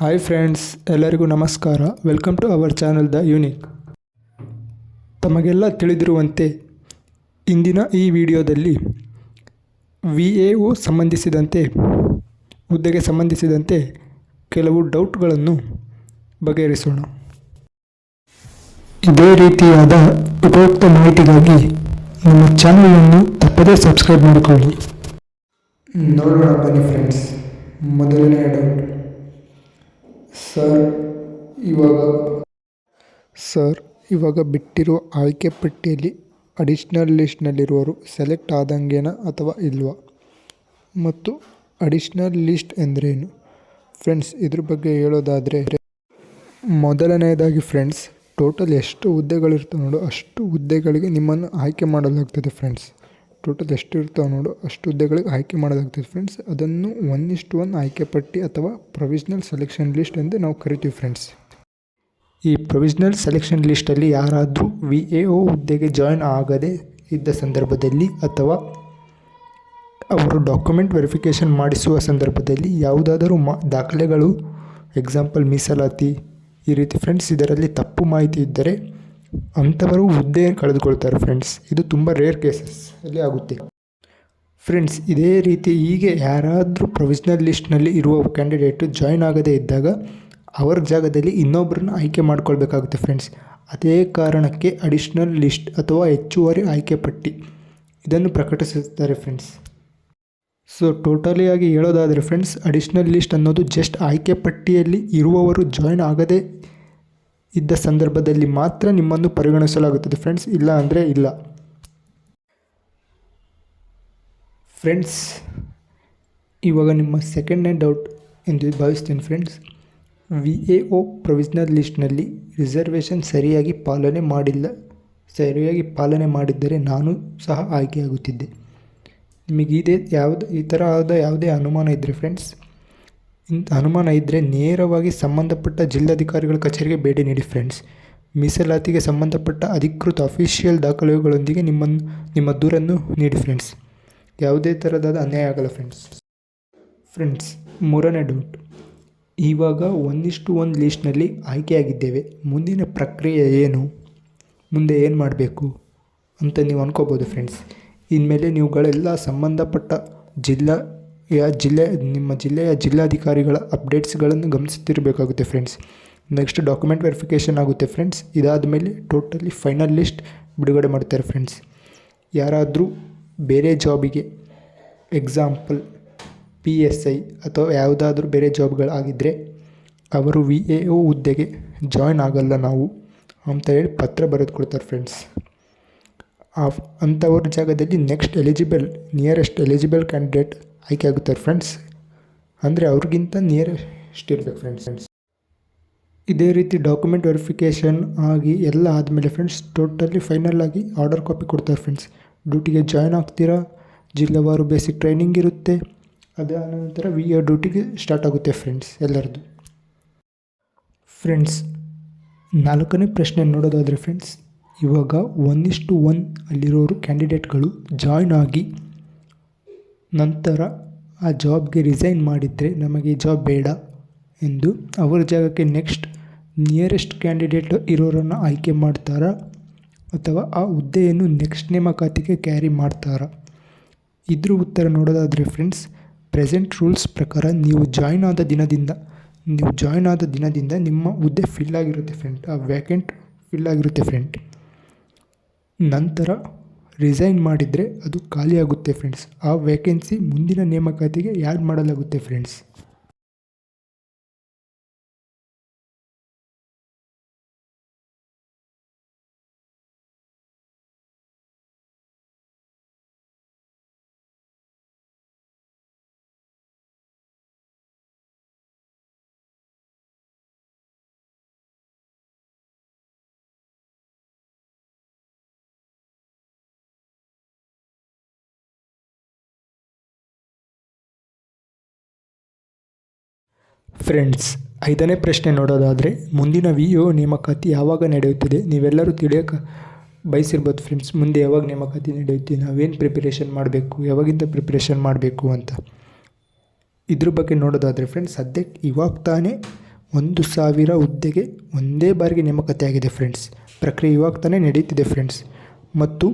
Hi friends ಎಲ್ಲರಿಗೂ ನಮಸ್ಕಾರ. Welcome to our channel the unique ತಮಗೆಲ್ಲ ತಿಳಿದಿರುವಂತೆ, ಇಂದಿನ ಈ ವಿಡಿಯೋದಲ್ಲಿ ವಿ ಎ ಒ ಸಂಬಂಧಿಸಿದಂತೆ, ಹುದ್ದೆಗೆ ಸಂಬಂಧಿಸಿದಂತೆ ಕೆಲವು ಡೌಟ್ಗಳನ್ನು ಬಗೆಹರಿಸೋಣ. ಇದೇ ರೀತಿಯಾದ ಉಪಯುಕ್ತ ಮಾಹಿತಿಗಾಗಿ ನಮ್ಮ ಚಾನಲನ್ನು ತಪ್ಪದೇ ಸಬ್ಸ್ಕ್ರೈಬ್ ಮಾಡಿಕೊಳ್ಳಿ. ನೋಡೋಣ ಬನ್ನಿ ಫ್ರೆಂಡ್ಸ್ ಮೊದಲನೆಯ ಡೌಟ್ ಸರ್, ಇವಾಗ ಸರ್, ಇವಾಗ ಬಿಟ್ಟಿರೋ ಆಯ್ಕೆ ಪಟ್ಟಿಯಲ್ಲಿ ಅಡಿಷ್ನಲ್ ಲಿಸ್ಟ್ನಲ್ಲಿರುವವರು ಸೆಲೆಕ್ಟ್ ಆದಂಗೇನ ಅಥವಾ ಇಲ್ವಾ? ಮತ್ತು ಅಡಿಷ್ನಲ್ ಲಿಸ್ಟ್ ಎಂದರೇನು? ಫ್ರೆಂಡ್ಸ್ ಇದ್ರ ಬಗ್ಗೆ ಹೇಳೋದಾದರೆ, ಮೊದಲನೆಯದಾಗಿ ಫ್ರೆಂಡ್ಸ್ ಟೋಟಲ್ ಎಷ್ಟು ಹುದ್ದೆಗಳಿರ್ತವೆ ನೋಡು, ಅಷ್ಟು ಹುದ್ದೆಗಳಿಗೆ ನಿಮ್ಮನ್ನು ಆಯ್ಕೆ ಮಾಡಲಾಗ್ತದೆ ಫ್ರೆಂಡ್ಸ್ ಟೋಟಲ್ ಎಷ್ಟು ಇರ್ತಾವೆ ನೋಡು, ಅಷ್ಟು ಹುದ್ದೆಗಳಿಗೆ ಆಯ್ಕೆ ಮಾಡೋದಾಗ್ತದೆ ಫ್ರೆಂಡ್ಸ್ ಅದನ್ನು ಒನ್ ಇಷ್ಟು ಒನ್ ಆಯ್ಕೆ ಪಟ್ಟಿ ಅಥವಾ ಪ್ರೊವಿಷ್ನಲ್ ಸೆಲೆಕ್ಷನ್ ಲಿಸ್ಟ್ ಎಂದು ನಾವು ಕರಿತೀವಿ ಫ್ರೆಂಡ್ಸ್ ಈ ಪ್ರೊವಿಷ್ನಲ್ ಸೆಲೆಕ್ಷನ್ ಲಿಸ್ಟಲ್ಲಿ ಯಾರಾದರೂ ವಿ ಎ ಓ ಹುದ್ದೆಗೆ ಜಾಯ್ನ್ ಆಗದೆ ಇದ್ದ ಸಂದರ್ಭದಲ್ಲಿ ಅಥವಾ ಅವರು ಡಾಕ್ಯುಮೆಂಟ್ ವೆರಿಫಿಕೇಷನ್ ಮಾಡಿಸುವ ಸಂದರ್ಭದಲ್ಲಿ ಯಾವುದಾದರೂ ಮಾ, ದಾಖಲೆಗಳು ಎಕ್ಸಾಂಪಲ್ ಮೀಸಲಾತಿ, ಈ ರೀತಿ ಫ್ರೆಂಡ್ಸ್ ಇದರಲ್ಲಿ ತಪ್ಪು ಮಾಹಿತಿ ಇದ್ದರೆ ಅಂಥವರು ಹುದ್ದೆ ಕಳೆದುಕೊಳ್ತಾರೆ ಫ್ರೆಂಡ್ಸ್ ಇದು ತುಂಬ ರೇರ್ ಕೇಸಸ್ ಅಲ್ಲಿ ಆಗುತ್ತೆ. ಫ್ರೆಂಡ್ಸ್ ಇದೇ ರೀತಿ ಹೀಗೆ ಯಾರಾದರೂ ಪ್ರೊವಿಷನಲ್ ಲಿಸ್ಟ್ನಲ್ಲಿ ಇರುವ ಕ್ಯಾಂಡಿಡೇಟು ಜಾಯ್ನ್ ಆಗದೇ ಇದ್ದಾಗ ಅವರ ಜಾಗದಲ್ಲಿ ಇನ್ನೊಬ್ಬರನ್ನ ಆಯ್ಕೆ ಮಾಡ್ಕೊಳ್ಬೇಕಾಗುತ್ತೆ ಫ್ರೆಂಡ್ಸ್ ಅದೇ ಕಾರಣಕ್ಕೆ ಅಡಿಷ್ನಲ್ ಲಿಸ್ಟ್ ಅಥವಾ ಹೆಚ್ಚುವರಿ ಆಯ್ಕೆ ಪಟ್ಟಿ ಇದನ್ನು ಪ್ರಕಟಿಸುತ್ತಾರೆ ಫ್ರೆಂಡ್ಸ್ ಸೊ ಟೋಟಲಿಯಾಗಿ ಹೇಳೋದಾದರೆ ಫ್ರೆಂಡ್ಸ್ ಅಡಿಷ್ನಲ್ ಲಿಸ್ಟ್ ಅನ್ನೋದು ಜಸ್ಟ್ ಆಯ್ಕೆ ಪಟ್ಟಿಯಲ್ಲಿ ಇರುವವರು ಜಾಯ್ನ್ ಆಗದೇ ಇದ್ದ ಸಂದರ್ಭದಲ್ಲಿ ಮಾತ್ರ ನಿಮ್ಮನ್ನು ಪರಿಗಣಿಸಲಾಗುತ್ತದೆ. ಫ್ರೆಂಡ್ಸ್, ಇಲ್ಲ ಅಂದರೆ ಇಲ್ಲ. ಫ್ರೆಂಡ್ಸ್, ಇವಾಗ ನಿಮ್ಮ ಸೆಕೆಂಡ್ನೇ ಡೌಟ್ ಎಂದು ಭಾವಿಸ್ತೀನಿ friends V A O provisional ಲಿಸ್ಟ್ನಲ್ಲಿ reservation ಸರಿಯಾಗಿ ಪಾಲನೆ ಮಾಡಿಲ್ಲ, ಸರಿಯಾಗಿ ಪಾಲನೆ ಮಾಡಿದ್ದರೆ ನಾನು ಸಹ ಆಯ್ಕೆಯಾಗುತ್ತಿದ್ದೆ. ನಿಮಗೆ ಇದೇ ಯಾವುದು, ಈ ಥರ ಆದ ಯಾವುದೇ ಅನುಮಾನ ಇದ್ದರೆ ಫ್ರೆಂಡ್ಸ್ ಇಂಥ ಅನುಮಾನ ಇದ್ದರೆ ನೇರವಾಗಿ ಸಂಬಂಧಪಟ್ಟ ಜಿಲ್ಲಾಧಿಕಾರಿಗಳ ಕಚೇರಿಗೆ ಭೇಟಿ ನೀಡಿ ಫ್ರೆಂಡ್ಸ್. ಮೀಸಲಾತಿಗೆ ಸಂಬಂಧಪಟ್ಟ ಅಧಿಕೃತ ಅಫಿಷಿಯಲ್ ದಾಖಲೆಗಳೊಂದಿಗೆ ನಿಮ್ಮನ್ನು ನಿಮ್ಮ ದೂರನ್ನು ನೀಡಿ ಫ್ರೆಂಡ್ಸ್. ಯಾವುದೇ ಥರದಾದ ಅನ್ಯಾಯ ಆಗಲ್ಲ ಫ್ರೆಂಡ್ಸ್. ಫ್ರೆಂಡ್ಸ್, ಮೂರನೇ ಡೌಟ್. ಇವಾಗ ಒಂದಿಷ್ಟು ಒಂದು ಲೀಸ್ಟ್ನಲ್ಲಿ ಆಯ್ಕೆಯಾಗಿದ್ದೇವೆ. ಮುಂದಿನ ಪ್ರಕ್ರಿಯೆ ಏನು? ಮುಂದೆ ಏನು ಮಾಡಬೇಕು ಅಂತ ನೀವು ಅಂದ್ಕೋಬೋದು ಫ್ರೆಂಡ್ಸ್. ಇನ್ಮೇಲೆ ನೀವುಗಳೆಲ್ಲ ಸಂಬಂಧಪಟ್ಟ ಜಿಲ್ಲೆಯ ಜಿಲ್ಲೆ, ನಿಮ್ಮ ಜಿಲ್ಲೆಯ ಜಿಲ್ಲಾಧಿಕಾರಿಗಳ ಅಪ್ಡೇಟ್ಸ್ಗಳನ್ನು ಗಮನಿಸುತ್ತಿರಬೇಕಾಗುತ್ತೆ ಫ್ರೆಂಡ್ಸ್ ನೆಕ್ಸ್ಟ್ ಡಾಕ್ಯುಮೆಂಟ್ ವೆರಿಫಿಕೇಷನ್ ಆಗುತ್ತೆ ಫ್ರೆಂಡ್ಸ್ ಇದಾದ ಮೇಲೆ ಟೋಟಲಿ ಫೈನಲ್ ಲಿಸ್ಟ್ ಬಿಡುಗಡೆ ಮಾಡ್ತಾರೆ ಫ್ರೆಂಡ್ಸ್ ಯಾರಾದರೂ ಬೇರೆ ಜಾಬಿಗೆ ಎಕ್ಸಾಂಪಲ್ ಪಿ ಎಸ್ ಐ ಅಥವಾ ಯಾವುದಾದ್ರೂ ಬೇರೆ ಜಾಬ್ಗಳಾಗಿದ್ದರೆ ಅವರು ವಿ ಎ ಒ ಹುದ್ದೆಗೆ ಜಾಯ್ನ್ ಆಗಲ್ಲ ನಾವು ಅಂತ ಹೇಳಿ ಪತ್ರ ಬರೆದು ಕೊಡ್ತಾರೆ ಫ್ರೆಂಡ್ಸ್ ಆ, ಅಂಥವ್ರ ಜಾಗದಲ್ಲಿ next eligible nearest eligible candidate ಆಯ್ಕೆ ಆಗುತ್ತಾರೆ ಫ್ರೆಂಡ್ಸ್ ಅಂದರೆ ಅವ್ರಿಗಿಂತ ನಿಯರೆಸ್ಟ್ ಇರ್ಬೇಕು ಫ್ರೆಂಡ್ಸ್ ಫ್ರೆಂಡ್ಸ್ ಇದೇ ರೀತಿ ಡಾಕ್ಯುಮೆಂಟ್ ವೆರಿಫಿಕೇಷನ್ ಆಗಿ ಎಲ್ಲ ಆದಮೇಲೆ ಫ್ರೆಂಡ್ಸ್ ಟೋಟಲಿ ಫೈನಲ್ ಆಗಿ ಆರ್ಡರ್ ಕಾಪಿ ಕೊಡ್ತಾರೆ ಫ್ರೆಂಡ್ಸ್ ಡ್ಯೂಟಿಗೆ ಜಾಯ್ನ್ ಆಗ್ತೀರಾ? ಜಿಲ್ಲೆವಾರು ಬೇಸಿಕ್ ಟ್ರೈನಿಂಗ್ ಇರುತ್ತೆ. ಅದಾದ ನಂತರ ವಿ ಎ ಡ್ಯೂಟಿಗೆ ಸ್ಟಾರ್ಟ್ ಆಗುತ್ತೆ ಫ್ರೆಂಡ್ಸ್ ಎಲ್ಲರದ್ದು. ಫ್ರೆಂಡ್ಸ್ ನಾಲ್ಕನೇ ಪ್ರಶ್ನೆ ನೋಡೋದಾದರೆ ಫ್ರೆಂಡ್ಸ್ ಇವಾಗ ಒಂದಿಷ್ಟು ಒನ್ ಅಲ್ಲಿರೋರು ಕ್ಯಾಂಡಿಡೇಟ್ಗಳು ಜಾಯ್ನ್ ಆಗಿ ನಂತರ ಆ ಜಾಬ್ಗೆ ರಿಸೈನ್ ಮಾಡಿದರೆ ನಮಗೆ ಈ ಜಾಬ್ ಬೇಡ ಎಂದು ಅವರ ಜಾಗಕ್ಕೆ ನೆಕ್ಸ್ಟ್ ನಿಯರೆಸ್ಟ್ ಕ್ಯಾಂಡಿಡೇಟ್ ಇರೋರನ್ನು ಆಯ್ಕೆ ಮಾಡ್ತಾರಾ ಅಥವಾ ಆ ಹುದ್ದೆಯನ್ನು ನೆಕ್ಸ್ಟ್ ನೇಮಕಾತಿಗೆ ಕ್ಯಾರಿ ಮಾಡ್ತಾರಾ. ಇದ್ರ ಉತ್ತರ ನೋಡೋದಾದರೆ ಫ್ರೆಂಡ್ಸ್ ಪ್ರೆಸೆಂಟ್ ರೂಲ್ಸ್ ಪ್ರಕಾರ ನೀವು ಜಾಯ್ನ್ ಆದ ದಿನದಿಂದ, ನೀವು ಜಾಯ್ನ್ ಆದ ದಿನದಿಂದ ನಿಮ್ಮ ಹುದ್ದೆ ಫಿಲ್ ಆಗಿರುತ್ತೆ ಫ್ರೆಂಡ್ ಆ ವ್ಯಾಕೆಂಟ್ ಫಿಲ್ ಆಗಿರುತ್ತೆ ಫ್ರೆಂಡ್ ನಂತರ ರಿಸೈನ್ ಮಾಡಿದರೆ ಅದು ಖಾಲಿಯಾಗುತ್ತೆ ಫ್ರೆಂಡ್ಸ್ ಆ ವೇಕೆನ್ಸಿ ಮುಂದಿನ ನೇಮಕಾತಿಗೆ ಆ್ಯಡ್ ಮಾಡಲಾಗುತ್ತೆ ಫ್ರೆಂಡ್ಸ್ ಫ್ರೆಂಡ್ಸ್ ಐದನೇ ಪ್ರಶ್ನೆ ನೋಡೋದಾದರೆ, ಮುಂದಿನ ವಿ ಯು ನೇಮಕಾತಿ ಯಾವಾಗ ನಡೆಯುತ್ತಿದೆ? ನೀವೆಲ್ಲರೂ ತಿಳಿಯೋಕೆ ಬಯಸಿರ್ಬೋದು ಫ್ರೆಂಡ್ಸ್ ಮುಂದೆ ಯಾವಾಗ ನೇಮಕಾತಿ ನಡೆಯುತ್ತೆ ನಾವೇನು ಪ್ರಿಪರೇಷನ್ ಮಾಡಬೇಕು? ಯಾವಾಗಿಂದ ಪ್ರಿಪ್ರೇಷನ್ ಮಾಡಬೇಕು ಅಂತ. ಇದ್ರ ಬಗ್ಗೆ ನೋಡೋದಾದರೆ ಫ್ರೆಂಡ್ಸ್ ಸದ್ಯಕ್ಕೆ ಇವಾಗ ತಾನೇ ಒಂದು ಸಾವಿರ ಹುದ್ದೆಗೆ ಒಂದೇ ಬಾರಿಗೆ ನೇಮಕಾತಿ ಆಗಿದೆ ಫ್ರೆಂಡ್ಸ್ ಪ್ರಕ್ರಿಯೆ ಇವಾಗ ತಾನೇ ನಡೀತಿದೆ ಫ್ರೆಂಡ್ಸ್ ಮತ್ತು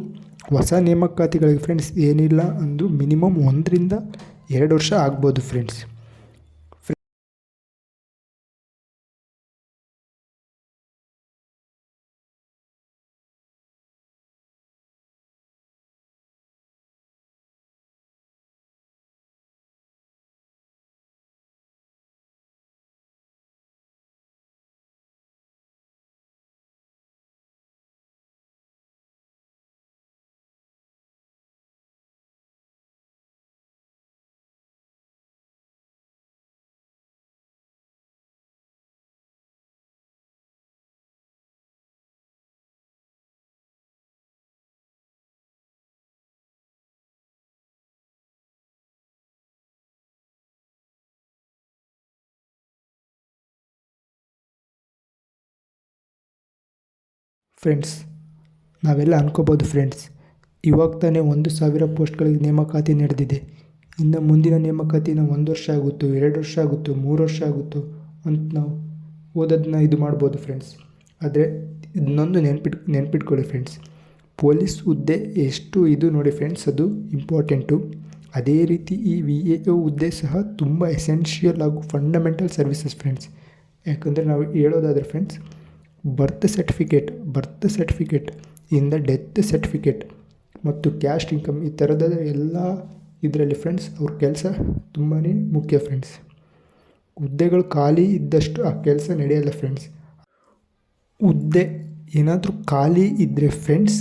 ಹೊಸ ನೇಮಕಾತಿಗಳಿಗೆ ಫ್ರೆಂಡ್ಸ್ ಏನಿಲ್ಲ ಅಂದು ಮಿನಿಮಮ್ ಒಂದರಿಂದ ಎರಡು ವರ್ಷ ಆಗ್ಬೋದು ಫ್ರೆಂಡ್ಸ್ ಫ್ರೆಂಡ್ಸ್ ನಾವೆಲ್ಲ ಅನ್ಕೋಬೋದು ಫ್ರೆಂಡ್ಸ್ ಇವಾಗ ತಾನೇ ಒಂದು ಸಾವಿರ ಪೋಸ್ಟ್ಗಳಿಗೆ ನೇಮಕಾತಿ ನಡೆದಿದೆ. ಇನ್ನು ಮುಂದಿನ ನೇಮಕಾತಿನ ಒಂದು ವರ್ಷ ಆಗುತ್ತೋ, ಎರಡು ವರ್ಷ ಆಗುತ್ತೋ, ಮೂರು ವರ್ಷ ಆಗುತ್ತೋ ಅಂತ ನಾವು ಓದೋದನ್ನ ಇದು ಮಾಡ್ಬೋದು ಫ್ರೆಂಡ್ಸ್ ಆದರೆ ಇದನ್ನೊಂದು ನೆನ್ಪಿಟ್, ನೆನ್ಪಿಟ್ಕೊಳ್ಳಿ ಫ್ರೆಂಡ್ಸ್ ಪೊಲೀಸ್ ಹುದ್ದೆ ಎಷ್ಟು ಇದು ನೋಡಿ ಫ್ರೆಂಡ್ಸ್ ಅದು ಇಂಪಾರ್ಟೆಂಟು ಅದೇ ರೀತಿ ಈ ವಿ ಎ ಒ ಹುದ್ದೆ ಸಹ ತುಂಬ ಎಸೆನ್ಷಿಯಲ್ ಹಾಗೂ ಫಂಡಮೆಂಟಲ್ ಸರ್ವಿಸಸ್ ಫ್ರೆಂಡ್ಸ್ ಯಾಕಂದರೆ ನಾವು ಹೇಳೋದಾದರೆ friends birth certificate birth certificate ಇಂದ ಡೆತ್ ಸರ್ಟಿಫಿಕೇಟ್ ಮತ್ತು ಕ್ಯಾಸ್ಟ್ ಇನ್ಕಮ್ ಈ ಥರದ ಎಲ್ಲ ಇದರಲ್ಲಿ ಫ್ರೆಂಡ್ಸ್ ಅವ್ರ ಕೆಲಸ ತುಂಬಾ ಮುಖ್ಯ ಫ್ರೆಂಡ್ಸ್ ಹುದ್ದೆಗಳು ಖಾಲಿ ಇದ್ದಷ್ಟು ಆ ಕೆಲಸ ನಡೆಯಲ್ಲ ಫ್ರೆಂಡ್ಸ್ ಹುದ್ದೆ ಏನಾದರೂ ಖಾಲಿ ಇದ್ದರೆ ಫ್ರೆಂಡ್ಸ್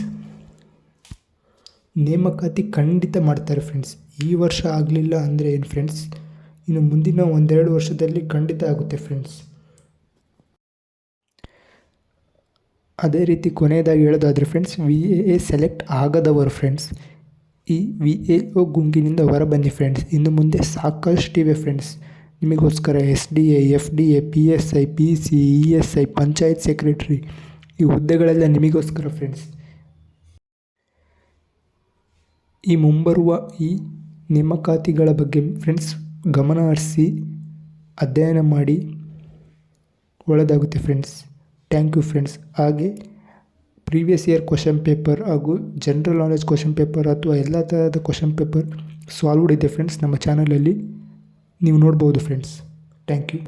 ನೇಮಕಾತಿ ಖಂಡಿತ ಮಾಡ್ತಾರೆ ಫ್ರೆಂಡ್ಸ್ ಈ ವರ್ಷ ಆಗಲಿಲ್ಲ ಅಂದರೆ ಏನು ಫ್ರೆಂಡ್ಸ್ ಇನ್ನು ಮುಂದಿನ ಒಂದೆರಡು ವರ್ಷದಲ್ಲಿ ಖಂಡಿತ ಆಗುತ್ತೆ ಫ್ರೆಂಡ್ಸ್ ಅದೇ ರೀತಿ ಕೊನೆಯದಾಗಿ ಹೇಳೋದಾದರೆ friends V A A select ಆಗದವರು friends ಈ ವಿ ಎ ಒ ಗುಂಗಿನಿಂದ ಹೊರಬನ್ನಿ ಫ್ರೆಂಡ್ಸ್ ಇನ್ನು ಮುಂದೆ ಸಾಕಷ್ಟಿವೆ ಫ್ರೆಂಡ್ಸ್ ನಿಮಗೋಸ್ಕರ S D A F D A P S I P C E S I panchayat secretary ಈ ಹುದ್ದೆಗಳೆಲ್ಲ ನಿಮಗೋಸ್ಕರ ಫ್ರೆಂಡ್ಸ್ ಈ ಮುಂಬರುವ ಈ ನೇಮಕಾತಿಗಳ ಬಗ್ಗೆ ಫ್ರೆಂಡ್ಸ್ ಗಮನ ಹರಿಸಿ ಅಧ್ಯಯನ ಮಾಡಿ ಒಳ್ಳೆಯದಾಗುತ್ತೆ ಫ್ರೆಂಡ್ಸ್ ಥ್ಯಾಂಕ್ ಯು ಫ್ರೆಂಡ್ಸ್ ಹಾಗೆ ಪ್ರೀವಿಯಸ್ ಇಯರ್ ಕ್ವಶನ್ ಪೇಪರ್ ಹಾಗೂ ಜನರಲ್ ನಾಲೆಜ್ ಕ್ವಶನ್ ಪೇಪರ್ ಅಥವಾ ಎಲ್ಲ ಥರದ ಕ್ವಶನ್ ಪೇಪರ್ ಸಾಲ್ವ್ಡ್ ಇದೆ ಫ್ರೆಂಡ್ಸ್ ನಮ್ಮ ಚಾನಲಲ್ಲಿ ನೀವು ನೋಡ್ಬೋದು ಫ್ರೆಂಡ್ಸ್ ಥ್ಯಾಂಕ್ ಯು